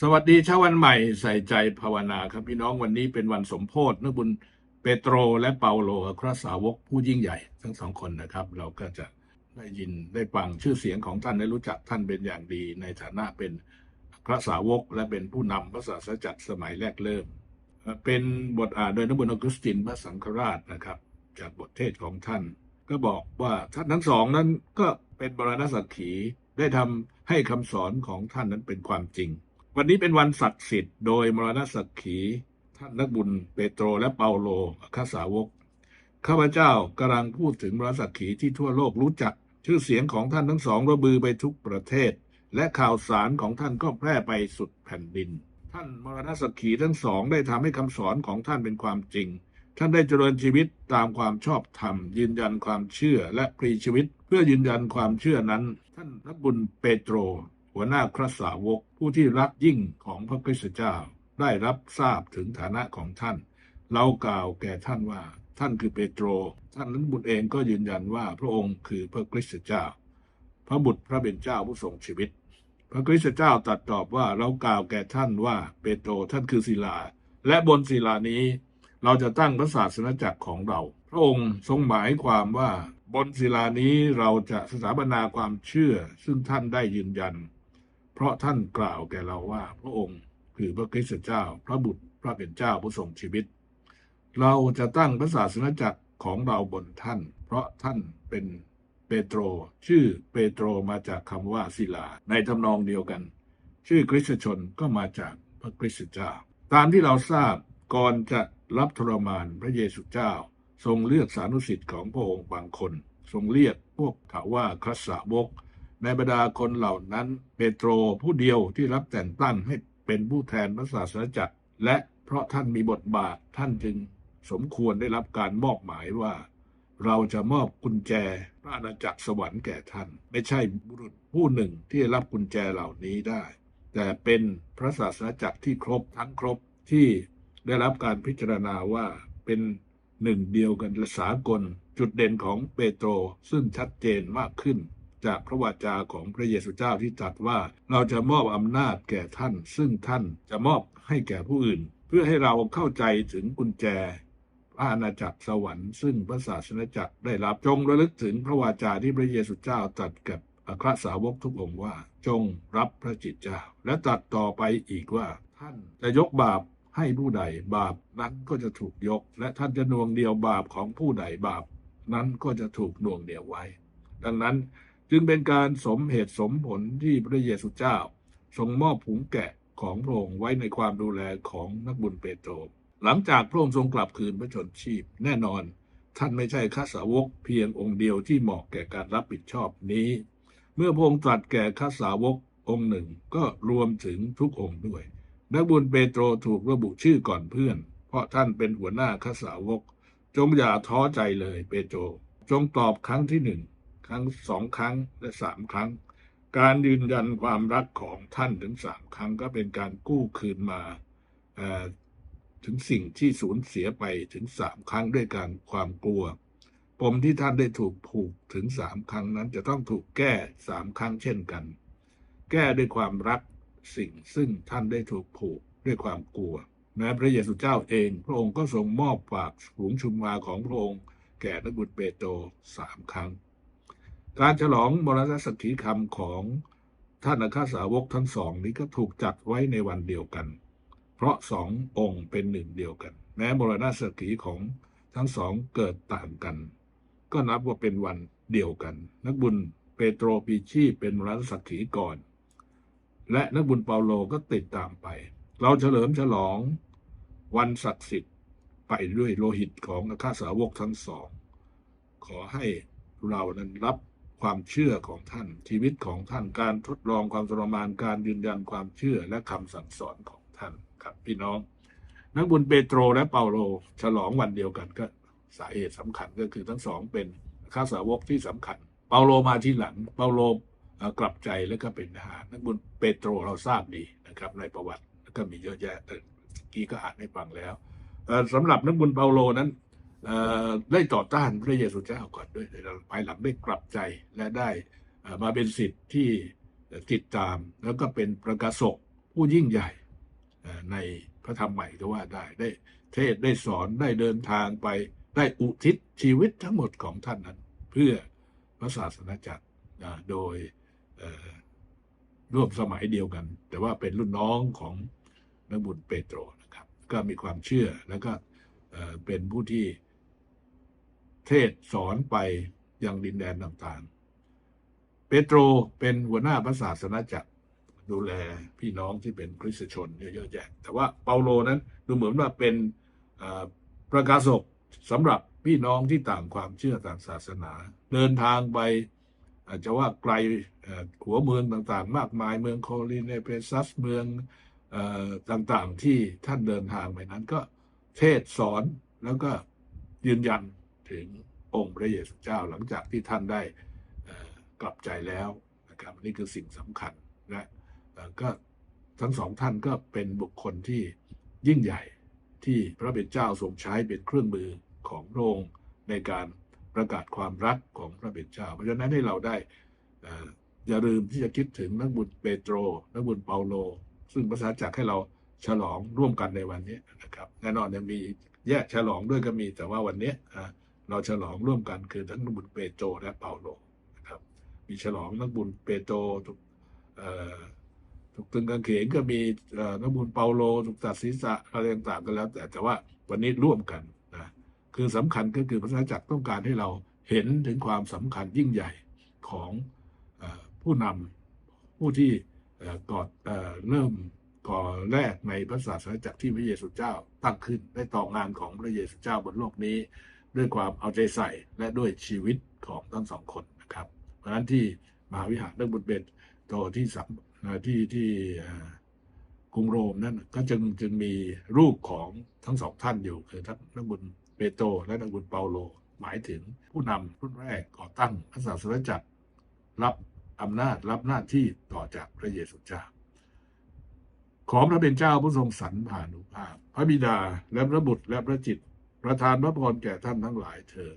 สวัสดีเช้าวันใหม่ใส่ใจภาวนาครับพี่น้องวันนี้เป็นวันสมโพธินักบุญเปโตรและเปาโลครสาวกผู้ยิ่งใหญ่ ทั้งสองคนนะครับ เราก็จะได้ยินได้ฟังชื่อเสียงของท่านได้รู้จักท่านเป็นอย่างดี ในฐานะเป็นพระสาวกและเป็นผู้นำพระศาสนาจักรสมัยแรกเริ่ม เป็นบทอ่านโดยนักบุญออกุสตินพระสังฆราชนะครับ จากบทเทศของท่าน ก็บอกว่าท่านทั้งสองนั้นก็เป็นบรณสักขีได้ทำให้คำสอนของท่านนั้นเป็นความจริง วันนี้เป็นวันศักดิ์สิทธิ์โดยมรณสักขี ท่านนักบุญเปโตรและเปาโลข้าสาวก ข้าพเจ้ากำลังพูดถึงมรณสักขีที่ทั่วโลกรู้จัก ชื่อเสียงของท่านทั้งสองระบือไปทุกประเทศ และข่าวสารของท่านก็แพร่ไปสุดแผ่นดิน ท่านมรณสักขีทั้งสองได้ทำให้คำสอนของท่านเป็นความจริง ท่านได้เจริญชีวิตตามความชอบธรรม ยืนยันความเชื่อและพลีชีวิต เพื่อยืนยันความเชื่อนั้น ท่านนักบุญเปโตร หัวหน้าครสาวกผู้ที่รักยิ่งของพระคริสตเจ้า ได้รับทราบถึงฐานะของท่าน เรากล่าวแก่ท่านว่า ท่านคือเปโตร ท่านนั้นบุญเองก็ยืนยันว่าพระองค์คือพระคริสตเจ้า พระบุตรพระเป็นเจ้าผู้ทรงชีวิต พระคริสตเจ้าตรัสตอบว่าเรากล่าวแก่ท่านว่าเปโตรท่านคือศิลา และบนศิลานี้ เราจะตั้งพระศาสนจักรของเรา พระองค์ทรงหมายความว่าบนศิลานี้เราจะสถาปนาความเชื่อ ซึ่งท่านได้ยืนยัน เพราะท่านกล่าวแก่เราว่า พระองค์คือพระคริสตเจ้า พระบุตรพระเป็นเจ้าผู้ทรงชีวิต เราจะตั้งพระศาสนจักรของเราบนท่าน เพราะท่านเป็นเปโตร ชื่อเปโตรมาจากคำว่าศิลา ในทำนองเดียวกัน ชื่อคริสตชนก็มาจากพระคริสตเจ้า ตามที่เราทราบก่อนจะรับทรมานพระเยซูเจ้า ทรงเลือกสานุสิทธิ์ของพระองค์บางคน ทรงเรียกพวกเขาว่าครสาวก ในบรรดาคนเหล่านั้นเปโตรผู้เดียวที่รับแต่งตั้งให้เป็นผู้แทนพระศาสนจักร และเพราะท่านมีบทบาทท่านจึงสมควรได้รับการมอบหมายว่า เราจะมอบกุญแจพระอาณาจักรสวรรค์แก่ท่าน ไม่ใช่บุรุษผู้หนึ่งที่รับกุญแจเหล่านี้ได้ แต่เป็นพระศาสนจักรที่ครบทั้งครบที่ได้รับการพิจารณาว่าเป็นหนึ่งเดียวกันและสากล จุดเด่นของเปโตรซึ่งชัดเจนมากขึ้น จากพระวาจาของพระเยซูเจ้าที่ตรัสว่าเราจะมอบอำนาจแก่ท่าน ซึ่งท่านจะมอบให้แก่ผู้อื่น เพื่อให้เราเข้าใจถึงกุญแจพระอาณาจักรสวรรค์ซึ่งพระศาสนาจักรได้รับจงระลึกถึงพระวาจาที่พระเยซูเจ้าตรัสกับอัครสาวกทุกองค์ว่า จงรับพระจิตเจ้า และตรัสต่อไปอีกว่า ท่านจะยกบาปให้ผู้ใดบาปนั้นก็จะถูกยก และท่านจะน่วงเดียวบาปของผู้ใดบาป นั้นก็จะถูกน่วงเดียวไว้ ดังนั้น จึงเป็นการสมเหตุสมผลที่พระเยซูเจ้า ทรงมอบผงแกะของพระองค์ไว้ในความดูแลของนักบุญเปโตร หลังจากพระองค์ทรงกลับคืนพระชนชีพแน่นอน ท่านไม่ใช่ข้าสาวกเพียงองค์เดียวที่เหมาะแก่การรับผิดชอบนี้ เมื่อพระองค์ตรัสแก่ข้าสาวกองค์หนึ่งก็รวมถึงทุกองค์ด้วย นักบุญเปโตรถูกระบุชื่อก่อนเพื่อน เพราะท่านเป็นหัวหน้าข้าสาวก จงอย่าท้อใจเลยเปโตร จงตอบครั้งที่หนึ่ง ครั้งสองครั้งและสามครั้ง การยืนยันความรักของท่านถึงสามครั้งก็เป็นการกู้คืนมาถึงสิ่งที่สูญเสียไปถึงสามครั้งด้วยการความกลัวปมที่ท่านได้ถูกผูกถึงสามครั้งนั้นจะต้องถูกแก้สามครั้งเช่นกัน แก้ด้วยความรักสิ่งซึ่งท่านได้ถูกผูกด้วยความกลัวแม้พระเยซูเจ้าเอง พระองค์ก็ทรงมอบฝากฝูงชุมมาของพระองค์แก่นักบุญเปโตรสามครั้ง การฉลองมรณะสักขีคำของท่านอัครสาวกทั้งสองนี้ก็ถูกจัดไว้ในวันเดียวกัน เพราะสององค์เป็นหนึ่งเดียวกัน แม้มรณะสักขีของทั้งสองเกิดต่างกัน ก็นับว่าเป็นวันเดียวกัน นักบุญเปโตรปีชีเป็นมรณะสักขีก่อน และนักบุญเปาโลก็ติดตามไป เราเฉลิมฉลองวันศักดิ์สิทธิ์ไปด้วยโลหิตของอัครสาวกทั้งสอง ขอให้เรานั้นรับ ความเชื่อของท่าน ชีวิตของท่านการทดลองความทรมานการยืนยันความเชื่อและคำสั่งสอนของท่านครับพี่น้อง นักบุญเปโตรและเปาโลฉลองวันเดียวกันก็สาเหตุสำคัญก็คือทั้งสองเป็นข้าสาวกที่สำคัญ เปาโลมาที่หลัง เปาโลกลับใจแล้วก็เป็นทหารนักบุญเปโตรเราทราบดีนะครับ ในประวัติก็มีเยอะแยะแต่กี้ก็อ่านให้ฟังแล้วเอ่อสำหรับนักบุญเปาโลนั้น ได้ต่อต้านพระเยซูเจ้าก่อนด้วยแต่ภายหลังได้กลับใจและได้มาเป็นสิทธิ์ที่ติดตามแล้วก็เป็นประกาศกผู้ยิ่งใหญ่ในพระธรรมใหม่ก็ว่าได้ได้เทศได้สอนได้เดินทางไปได้อุทิศชีวิตทั้งหมดของท่านนั้น เพื่อพระศาสนาจักรโดยร่วมสมัยเดียวกัน แต่ว่าเป็นรุ่นน้องของนักบุญเปโตรนะครับ ก็มีความเชื่อแล้วก็เป็นผู้ที่ เทศสอนไปยังดินแดนต่างๆ เปโตรเป็นหัวหน้าพระศาสนาจักรดูแลพี่น้องที่เป็นคริสตชนเยอะแยะ แต่ว่าเปาโลนั้นดูเหมือนว่าเป็นประกาศกสำหรับพี่น้องที่ต่างความเชื่อต่างศาสนา เดินทางไปอาจจะว่าไกลหัวเมืองต่างๆ มากมายเมืองโคลินเนเปซัสเมืองอต่างๆที่ท่านเดินทางไปนั้นก็เทศสอนแล้วก็ยืนยัน ถึงองค์พระเยซูเจ้าหลังจากที่ท่านได้กลับใจแล้วนะครับนี่คือสิ่งสำคัญและก็ทั้งสองท่านก็เป็นบุคคลที่ยิ่งใหญ่ที่พระเป็นเจ้าทรงใช้เป็นเครื่องมือของพระองค์ในการประกาศความรักของพระเป็นเจ้า เพราะฉะนั้นให้เราได้อย่าลืมที่จะคิดถึงนักบุญเปโตร นักบุญเปาโล ซึ่งภาษาจักรให้เราฉลองร่วมกันในวันนี้นะครับ แน่นอนยังมีแยกฉลองด้วยก็มีแต่ว่าวันนี้ เราฉลองร่วมกันคือทั้งนักบุญเปโตรและเปาโลนะครับ มีฉลองนักบุญเปโตรทุกเอ่อถูกตึงกางเขนก็มีนักบุญเปาโลถูกตัดศีรษะอะไรต่างๆก็แล้ว แต่แต่ว่าวันนี้ร่วมกันนะคือสำคัญก็คือพระราจักรต้องการให้เราเห็นถึงความสำคัญยิ่งใหญ่ของอผู้นำผู้ที่ก่อเอ่อเริ่มก่อแรกในพระศาสนาจักรที่พระเยซูเจ้าตั้งขึ้นได้ต่องานของพระเยซูเจ้าบนโลกนี้ ด้วยความเอาใจใส่และด้วยชีวิตของทั้งสองคนนะครับ เพราะฉะนั้นที่มหาวิหารเรื่องบุญเบนโตที่สัมที่ที่กรุงโรมนั่นก็จึงจึงมีรูปของทั้งสองท่านอยู่คือทั้งนักบุญเปโตรและนักบุญเปาโล หมายถึงผู้นำรุ่นแรกก่อตั้งพระศาสนาจักรรับอำนาจรับหน้าที่ต่อจากพระเยซูเจ้าขอพระเป็นเจ้าผู้ทรงสรรพานุภาพ พระบิดาและพระบุตรและพระจิต ประทานพระพรแก่ท่านทั้งหลายเถิด